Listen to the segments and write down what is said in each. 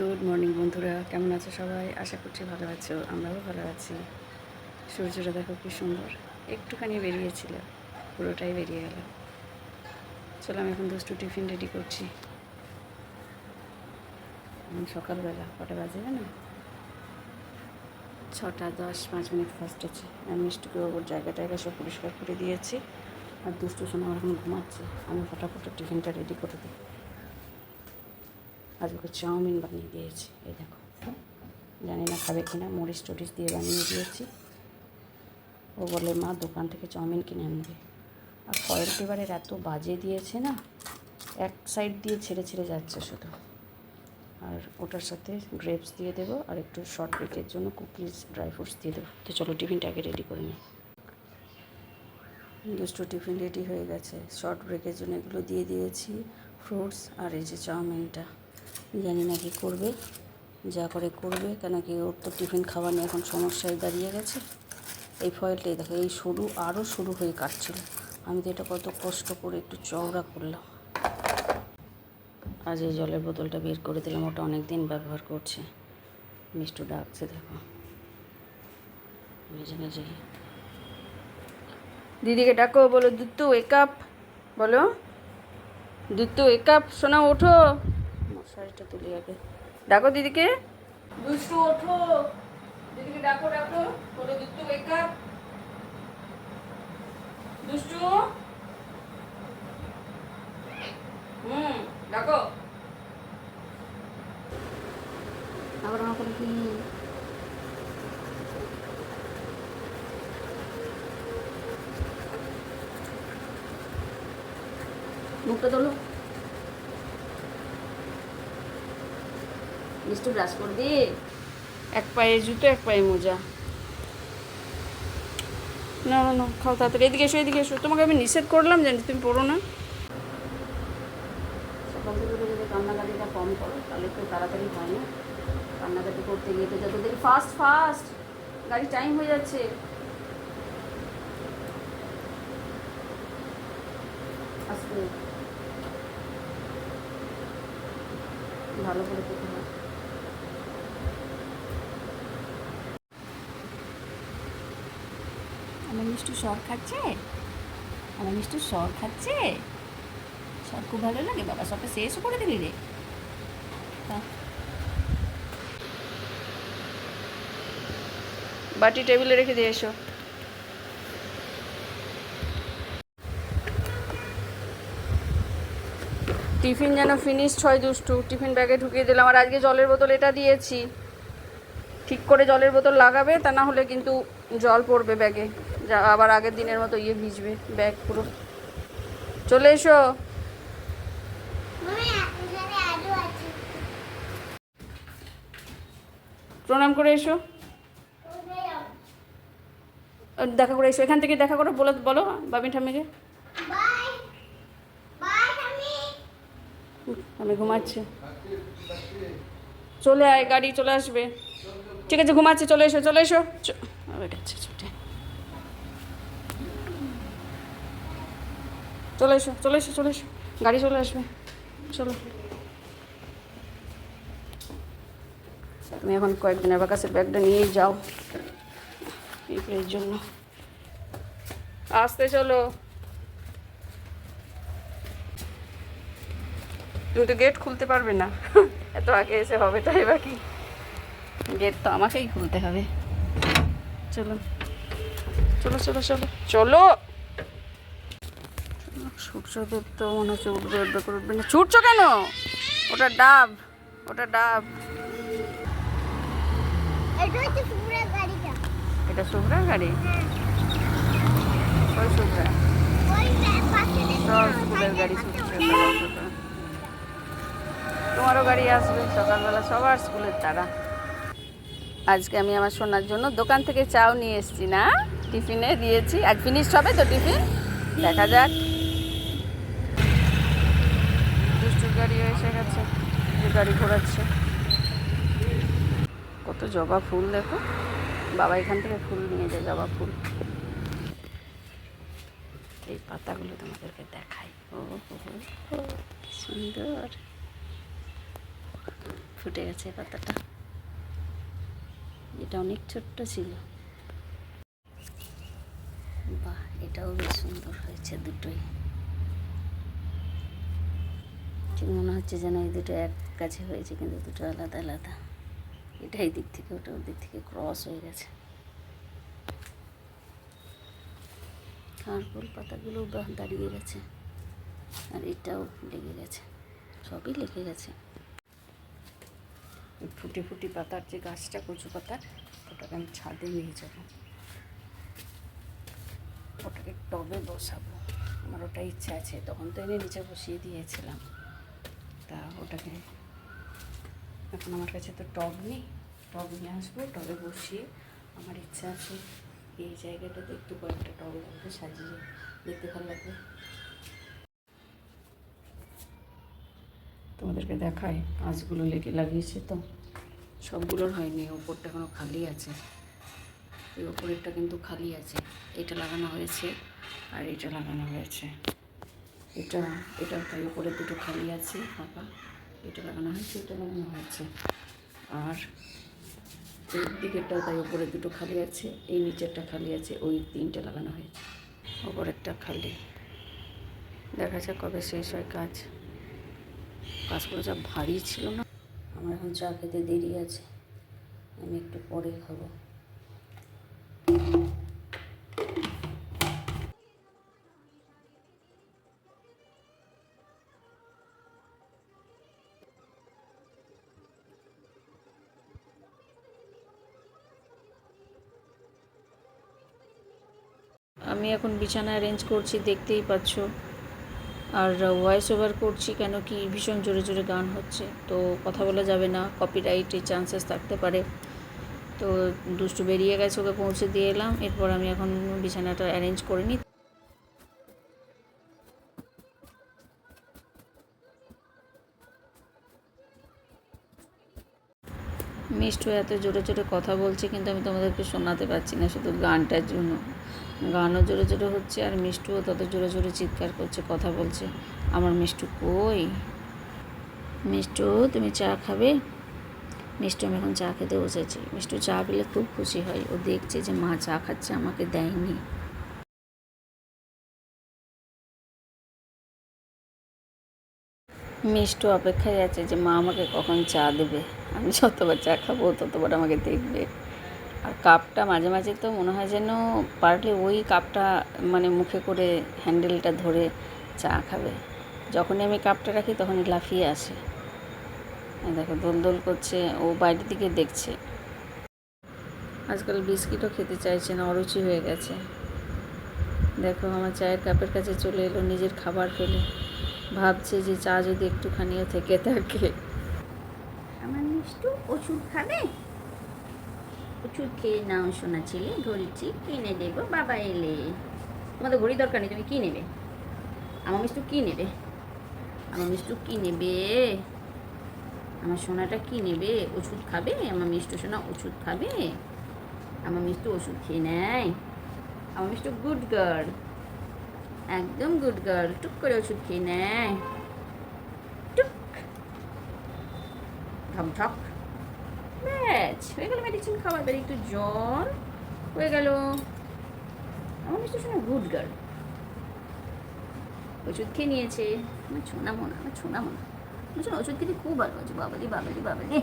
Good morning বন্ধুরা, কেমন আছো সবাই? আশা করছি ভালো আছো, আমরাও ভালো আছি। সূর্যটা দেখো কি সুন্দর, একটুখানি বেরিয়েছিল, পুরোটাই বেরিয়ে গেল। চলো আমি এখন দুষ্টু টিফিন রেডি করছি। সকালবেলা কটা বাজে জানো? ছটা দশ, পাঁচ মিনিট ফার্স্ট আছে। আমি মিষ্টিকে ওর জায়গা টায়গা সব পরিষ্কার করে দিয়েছি। আর দুষ্টু আমার এখন ঘুমাচ্ছে, আমি ফটাফট টিফিনটা রেডি করে দিই। আজ ওকে চাউমিন বানিয়ে দিয়েছি। এই দেখো। জানি না খাবে কিনা, মরিচ টরিচ দিয়ে বানিয়ে দিয়েছি। ও বলে, মা, দোকান থেকে চাউমিন কিনে আনবে। আর ফয়েল পেপারের এত বাজে দিয়েছে না, এক সাইড দিয়ে ছেড়ে ছেড়ে যাচ্ছে শুধু। আর ওটার সাথে গ্রেপস দিয়ে দেবো, আর একটু শর্ট ব্রেকের জন্য কুকিজ ড্রাই ফ্রুটস দিয়ে দেবো। তো চলো টিফিনটাকে রেডি করে নিই। দুটো টিফিন রেডি হয়ে গেছে। শর্ট ব্রেকের জন্য এগুলো দিয়ে দিয়েছি ফ্রুটস আর এই যে চাউমিনটা। জানি না কি করবে, যা করে করবে, কেন কি ওর তো টিফিন খাওয়া নিয়ে এখন সমস্যায় দাঁড়িয়ে গেছে। এই ফয়েলটাই দেখো, এই সরু আরও সরু হয়ে কাটছিল। আমি তো এটা কত কষ্ট করে একটু চওড়া করলাম। আজ এই জলের বোতলটা বের করে দিলাম, ওটা অনেক দিন ব্যবহার করছে। মিষ্টু ডাকছে, দেখো। নিজে নিজেই দিদিকে ডাকো, বলো, দুত্তু এক কাপ বলো। দুত্তু এক আপ শোনা ওঠো। মশারিটা তুলি আগে। ডাকো দিদিকে। দুষ্টু ওঠো। দিদিকে ডাকো ডাকো। দুত্তু এক আপ দুষ্টু। হুম ডাকো। আবার আমার কি? মুখটা তোলো। মিষ্টু ব্রাশ করবি? এক পায়ে জুতো এক পায়ে মোজা। না না না খাও তাড়াতাড়ি। এদিকে এসো এদিকে এসো। তোমাকে আমি নিষেধ করলাম জানি তুমি পড়ো না। সকাল থেকে যদি কান্নাকাটিটা কম করো তাহলে একটু তাড়াতাড়ি হয় না। কান্নাকাটি করতে গিয়ে তো যত দেরি ফাস্ট ফাস্ট গাড়ি টাইম হয়ে যাচ্ছে। আস্তে। ভালো করে খেতে হয় আমার মিষ্টি সর খাচ্ছে? আমার মিষ্টি সর খাচ্ছে? সর খুব ভালো লাগে বাবা সবটা শেষও করে দিলি রে। বাটি টেবিলে রেখে দিয়ে এসো। টিফিন যেন ফিনিশড হয় দুষ্টু। টিফিন ব্যাগে ঢুকিয়ে দিলাম। আর আজকে জলের বোতল এটা দিয়েছি। ঠিক করে জলের বোতল লাগাবে, তা না হলে কিন্তু জল পড়বে ব্যাগে যা, আবার আগের দিনের মতো ইয়ে ভিজবে, ব্যাগ পুরো। চলে এসো। প্রণাম করে এসো। দেখা করে এসো। এখান থেকে দেখা করো, বলো বলো, বাবি ঠাম্মিকে। আমি ঘুমাচ্ছি। চলে আয়, গাড়ি চলে আসবে। ঠিক আছে, ঘুমাচ্ছি, চলে এসো চলে এসো। আবার গেছে, ছুটে। চলে এসো চলে এসো চলে এসো। গাড়ি চলে আসবে। চলো। তুমি এখন কয়েকদিন অ্যাবাকাসের ব্যাগটা নিয়েই যাও। এর জন্য। আসতে চলো। তুমি তো গেট খুলতে পারবে না। এত আগে এসে হবে, তাই বাকি গেট তো আমাকেই খুলতে হবে। চলো। চলো চলো চলো। চলো। সূর্যদেব তো মনে হচ্ছে উঠবে উঠবে করে উঠবে না। ছুটছো কেন? ওটা ডাব ওটা ডাব। এটা শুভ্রার গাড়ি? ওই শুভ্রা সব গাড়ি তোমারও গাড়ি আসবে সকালবেলা সবার স্কুলের তারা। আজকে আমি আমার সোনার জন্য দোকান থেকে চাও নিয়ে এসেছি না? টিফিনে দিয়েছি। আজ ফিনিশ হবে তো টিফিন? দেখা যাক দুষ্টুর গাড়ি এসে গেছে, যে গাড়ি ঘোরাচ্ছে। কত জবা ফুল দেখো। বাবা এখান থেকে ফুল নিয়ে যায়, জবা ফুল। এই পাতাগুলো তোমাদেরকে দেখাই। ও সুন্দর। ফুটে গেছে পাতাটা। এটা অনেক ছোট্ট ছিল। বাহ, এটাও বেশ সুন্দর হয়েছে দুটোই ঠিক মনে হচ্ছে যেন এই দুটো এক কাছে হয়েছে, কিন্তু দুটো আলাদা আলাদা। এটা এই দিক থেকে ওটা ওর দিক থেকে ক্রস হয়ে গেছে। কারকুল পাতাগুলো দাঁড়িয়ে গেছে, আর এটাও লেগে গেছে, সবই লেগে গেছে। ফুটি ফুটি পাতার যে গাছটা, কচু পাতার ওটাকে আমি ছাদে নিয়ে যাব। ওটাকে টবে বসাবো, আমার ওটা ইচ্ছা আছে, তখন তো এনে নিচে বসিয়ে দিয়েছিলাম। তা ওটাকে। এখন আমার কাছে তো টব নেই, টব নিয়ে আসব, টবে বসিয়ে আমার ইচ্ছা আছে এই জায়গাটাতে একটু কয়েকটা টব লাগবে, সাজিয়ে দেখতে ভালো লাগবে। তোমাদেরকে দেখায় গাছগুলো লেগে লাগিয়েছে তো। সবগুলোর হয়নি, ওপরটা এখনও খালি আছে। এই ওপরেরটা কিন্তু খালি আছে। এটা লাগানো হয়েছে আর এটা লাগানো হয়েছে। এটা এটা তাই উপরে দুটো খালি আছে ফাঁকা এটা লাগানো হয়েছে, এটা লাগানো হয়েছে। আর এই দিকেরটাও তাই উপরে দুটো খালি আছে, এই নিচেরটা খালি আছে, ওই তিনটে লাগানো হয়েছে ওপরেরটা খালি। দেখা যাক কবে শেষ হয় কাজ। কাজগুলো যা ভারী ছিল না। আমার এখন চা খেতে দেরি আছে, আমি একটু পরে খাব। এখন বিছানা অ্যারেঞ্জ করছি, দেখতেই পাচ্ছ। আর ভয়েস ওভার করছি কেন কি ভীষণ জোরে জোরে গান হচ্ছে। তো কথা বলা যাবে না কপিরাইটের চান্সেস থাকতে পারে। তো দুষ্টু বেরিয়ে গেছে, ওকে পৌঁছে দিয়ে এলাম। এরপর আমি এখন বিছানাটা অ্যারেঞ্জ করে নিই মিষ্টু এত জোরে জোরে কথা বলছে, কিন্তু আমি তোমাদেরকে শোনাতে পারছি না শুধু গানটার জন্য। গানও জোরে জোরে হচ্ছে আর মিষ্টুও তত জোরে জোরে চিৎকার করছে, কথা বলছে। আমার মিষ্টু কই? মিষ্টু, তুমি চা খাবে? মিষ্টু, আমি এখন চা খেতে বসেছি। মিষ্টু, চা পেলে খুব খুশি হয়। ও দেখছে যে মা চা খাচ্ছে, আমাকে দেয়নি। মিষ্টু অপেক্ষায় আছে যে মা আমাকে কখন চা দেবে। আমি যতবার চা খাব, ততবার আমাকে দেখবে। আর কাপটা মাঝে মাঝে তো মনে হয় যেন পারলে ওই কাপটা মানে মুখে করে হ্যান্ডেলটা ধরে চা খাবে। যখনই আমি কাপটা রাখি তখনই লাফিয়ে আসে। দেখো, দোল দোল করছে, ও বাইরের দিকে দেখছে। আজকাল বিস্কিটও খেতে চাইছে না, অরুচি হয়ে গেছে। দেখো, আমার চায়ের কাপের কাছে চলে এলো নিজের খাবার ফেলে। ভাবছে যে চা যদি একটুখানিও থেকে থাকে। আমার মিষ্টু, ওষুধ খাবে? ওষুধ খেয়ে নাও শোনা ছেলে ঘড়িটি কিনে দেবো, বাবা এলে। তোমাদের ঘড়ি দরকার নেই, তুমি কী নেবে? আমার মিষ্টু কী নেবে? আমার মিষ্টু কী নেবে? আমার সোনাটা কী নেবে? ওষুধ খাবে? আমার মিষ্টু সোনা ওষুধ খাবে? আমার মিষ্টু ওষুধ খেয়ে নেয়। আমার মিষ্টু গুড গার্ল একদম গুড গার্ল টুক করে ওষুধ খেয়ে নেয়। টুক। ঠক ব্যাস হয়ে গেল মেডিসিন খাওয়ার পরে একটু জল। হয়ে গেল। আমার মিষ্টি শোনা গুড গার্ল ওষুধ খেয়ে নিয়েছে। আমার ছোনা মনে আমার ছোনা মনে আমার ওষুধ খেতে খুব ভালো আছে। বাবালি বাবালি বাবালি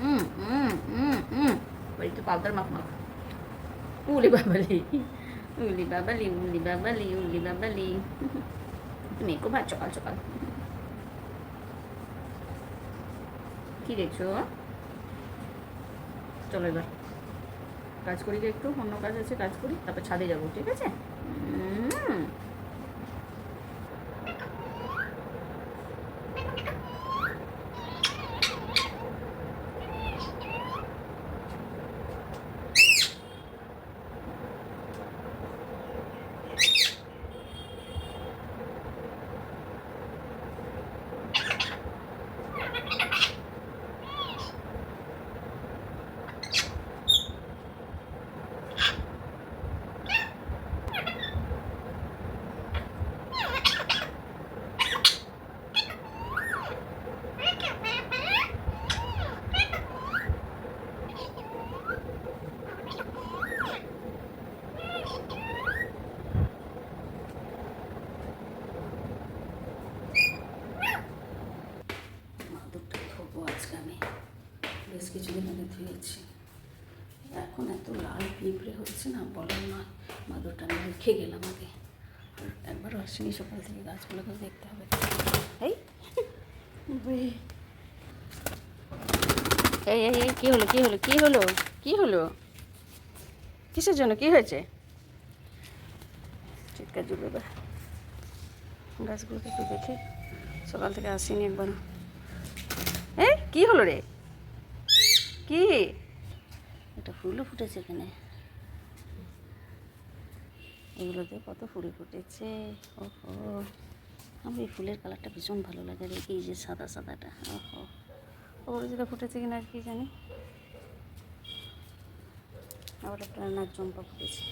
হুম হুম হুম হুম একটু পাউডার মাখ মাখ। উলি বাবালি। উলি বাবালি উলি বাবালি উলি বাবালি। তুমি খুব ভাত সকাল সকাল কি দেখছ? চলো এবার। কাজ করি একটু, অন্য কাজ আছে কাজ করি, তারপর ছাদে যাব, ঠিক আছে? উম। ধুয়েছি এখন এত লাল পিঁপড়ে হচ্ছে না বলার না মাদুরটা আমি রেখে গেলাম আগে। একবার আসেনি, সকাল থেকে গাছগুলোকে দেখতে হবে। এই এই এই কী হলো কী হলো কী হলো কী হলো? কিসের জন্য, কী হয়েছে? চিৎকার জুড়ে এবার। গাছগুলোকে একটু দেখে। সকাল থেকে আসিনি একবার এই, কী হলো রে? কি? এটা ফুলও ফুটেছে এখানে। এগুলোতে কত ফুল ফুটেছে? ওহো। আমার এই ফুলের কালারটা ভীষণ ভালো লাগে রে, এই যে সাদা সাদাটা। ওহো। ওগুলো যেটা ফুটেছে কিনা আর কি জানি। আবার একটা নাচ জম্পা ফুটেছে।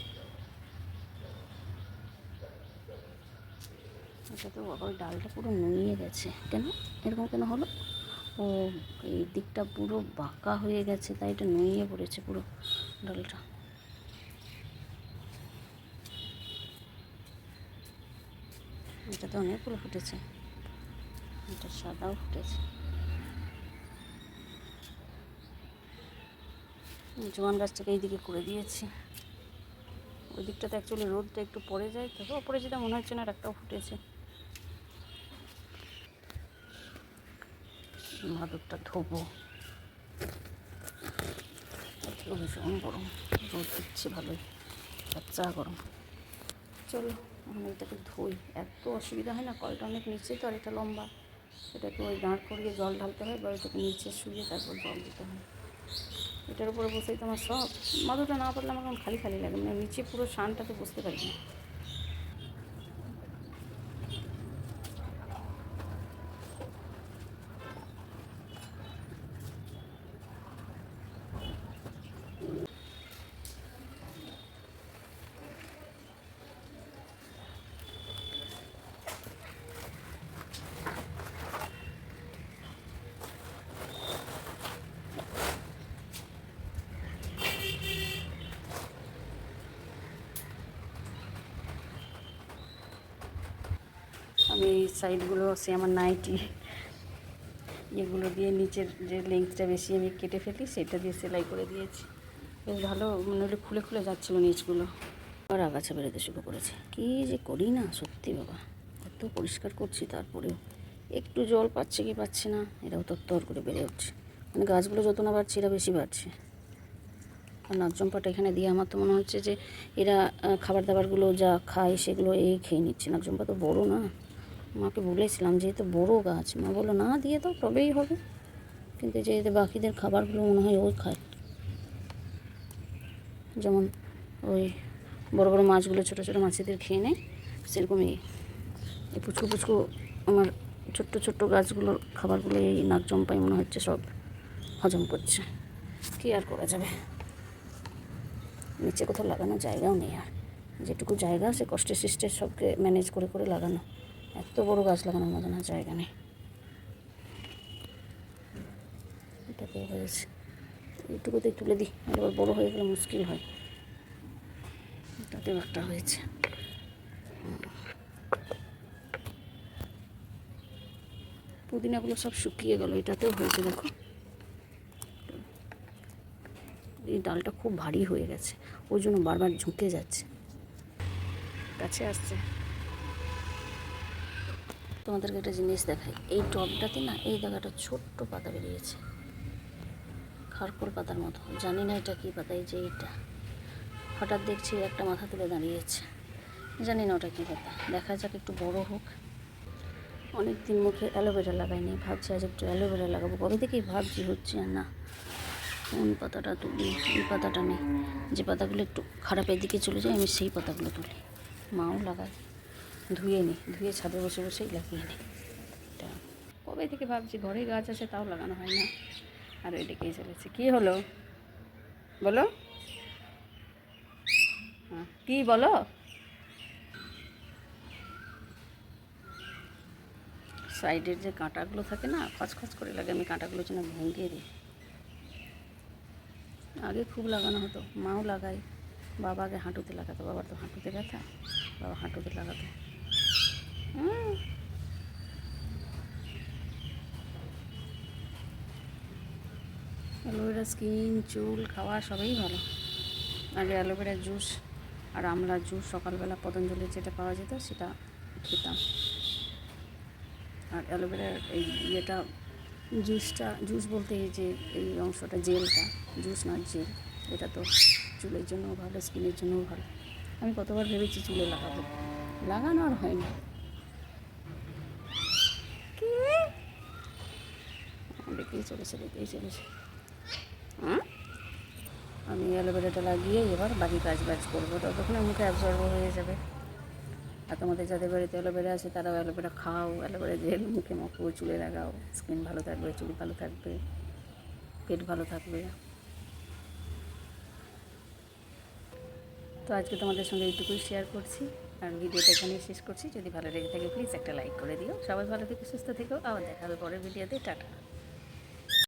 এটা তো ওই ডালটা পুরো নুয়ে গেছে। কেন? এরকম কেন হলো? ও, এই দিকটা পুরো বাঁকা হয়ে গেছে, তাই এটা নুয়ে পড়েছে পুরো ডালটা। এটা এটাতে অনেকগুলো ফুটেছে। এটা সাদাও ফুটেছে। জোয়ান গাছটাকে এইদিকে করে দিয়েছি। ওই দিকটাতে অ্যাকচুয়ালি রোদটা একটু পড়ে যায় তো পড়ে যেটা মনে হচ্ছে না একটাও ফুটেছে। মাদুরটা ধোবো। আজকেও ভীষণ গরম, রোদ দিচ্ছে ভালোই চা গরম। চলো এখন এটাকে ধুই। এত অসুবিধা হয় না, কলটা অনেক নিচে তো, আর এটা লম্বা। এটাকে ওই দাঁড় করিয়ে জল ঢালতে হয় বা এটাকে নিচে শুয়ে তারপর জল দিতে হয়। এটার উপরে বসেই তো আমার সব। মাদুরটা না পড়লে আমার খালি খালি লাগে মানে নিচে পুরো শানটাতে বসতে পারি না। আমি এই সাইডগুলো সে আমার নাইটি। এগুলো দিয়ে নিচের যে লেন্থটা বেশি আমি কেটে ফেলি, সেটা দিয়ে সেলাই করে দিয়েছি। বেশ ভালো মানে ওটা খুলে খুলে যাচ্ছিল নিচগুলো আর আগাছা বেরোতে শুরু করেছে। কী যে করি না, সত্যি বাবা। এত পরিষ্কার করছি তারপরেও। একটু জল পাচ্ছে কি পাচ্ছে না এরাও তর করে বেড়ে উঠছে। মানে গাছগুলো যত না বাড়ছে, এরা বেশি বাড়ছে। আর নাকজম্পাটা এখানে দিয়ে আমার তো মনে হচ্ছে যে, এরা খাবার দাবারগুলো যা খায় সেগুলো এই খেয়ে নিচ্ছে। নাকজম্পা তো বড় না। মাকে বলেছিলাম, যেহেতু বড়ো গাছ, মা বলল, না, দিয়ে দাও, তবেই হবে। কিন্তু যেহেতু বাকিদের খাবারগুলো মনে হয় ওই খায়। যেমন ওই বড় বড় মাছগুলো ছোটো ছোটো মাছেদের খেয়ে নেয়, সেরকমই এই পুচকু পুচকু আমার ছোট্ট ছোট্ট গাছগুলোর খাবারগুলো এই নাক জম্পাই মনে হচ্ছে সব হজম করছে। কী আর করা যাবে? নিচে কোথাও লাগানোর জায়গাও নেই আর। যেটুকু জায়গা, সে কষ্টে সৃষ্টে সবকে ম্যানেজ করে করে লাগানো। এত বড় গাছ লাগানোর মতন আর জায়গা নেই। এটাতে হয়েছে। এইটুকুতেই তুলে দিই আর এবার বড়ো হয়ে গেলে মুশকিল হয়। তাতেও একটা হয়েছে। পুদিনাগুলো সব শুকিয়ে গেল, এটাতেও হয়েছে, দেখো। এই ডালটা খুব ভারী হয়ে গেছে, ওই জন্য বারবার ঝুঁকে যাচ্ছে। কাছে আসছে। তোমাদেরকে একটা জিনিস দেখাই। এই টবটাতে না, এই জায়গাটা ছোট্ট পাতা বেরিয়েছে। খারকোল পাতার মতো। জানি না এটা কী পাতা, এই যে এইটা। হঠাৎ দেখছি একটা মাথা তুলে দাঁড়িয়েছে। জানি না ওটা কী পাতা। দেখা যাক একটু বড় হোক। অনেক দিন মুখে অ্যালোভেরা লাগাইনি। ভাবছি আজ একটু অ্যালোভেরা লাগাবো। কবে থেকেই ভাবছি হচ্ছে আর না। কোন পাতাটা তুলি, এই পাতাটা নেই। যে পাতাগুলো একটু খারাপের দিকে চলে যায়, আমি সেই পাতাগুলো তুলি। মাও লাগায় ধুয়ে নিই ধুয়ে ছাদে বসে বসেই লাগিয়ে নিই কবে থেকে ভাবছি, ঘরে গাছ আছে তাও লাগানো হয় না। আর ডেকেই চলেছে কী হলো? বলো। হ্যাঁ কী বলো? সাইডের যে কাঁটাগুলো থাকে না, খচখচ করে লাগে, আমি কাঁটাগুলো যেন ভেঙে দিই। আগে খুব লাগানো হতো, মাও লাগাই বাবা আগে হাঁটুতে লাগাতো, বাবার তো হাঁটুতে ব্যথা, বাবা হাঁটুতে লাগাতো। অ্যালোভেরা স্কিন, চুল, খাওয়া সবই ভালো। আগে অ্যালোভেরা জুস আর আমলা জুস, সকালবেলা পতঞ্জলির যেটা পাওয়া যেত সেটা খেতাম। আর অ্যালোভেরার এই ইয়েটা, জুসটা, জুস বলতে এই যে, এই অংশটা, জেলটা, জুস না, জেল, এটা তো চুলের জন্যও ভালো, স্কিনের জন্যও ভালো। আমি কতবার ভেবেছি চুলে লাগাবো। লাগানো আর হয়নি কি দেখতেই চলেছে দেখতেই চলেছে হুম? আমি অ্যালোভেরাটা লাগিয়ে এবার বাকি কাজ বাজ করব। ততক্ষণে মুখে অ্যাবজর্ব হয়ে যাবে। আর তোমাদের যাদের বাড়িতে অ্যালোভেরা আছে, তারাও অ্যালোভেরা খাও। অ্যালোভেরা জেল, মুখে মাখো চুলে লাগাও। স্কিন ভালো থাকবে, চুল ভালো থাকবে, পেট ভালো থাকবে। তো আজকে তোমাদের সঙ্গে এইটুকুই শেয়ার করছি। আর ভিডিওটা এখানে শেষ করছি। যদি ভালো লেগে থাকে প্লিজ একটা লাইক করে দিও। সবাই ভালো থেকে, সুস্থ থেকো। আবার দেখা হবে পরের ভিডিওতে। টাটা।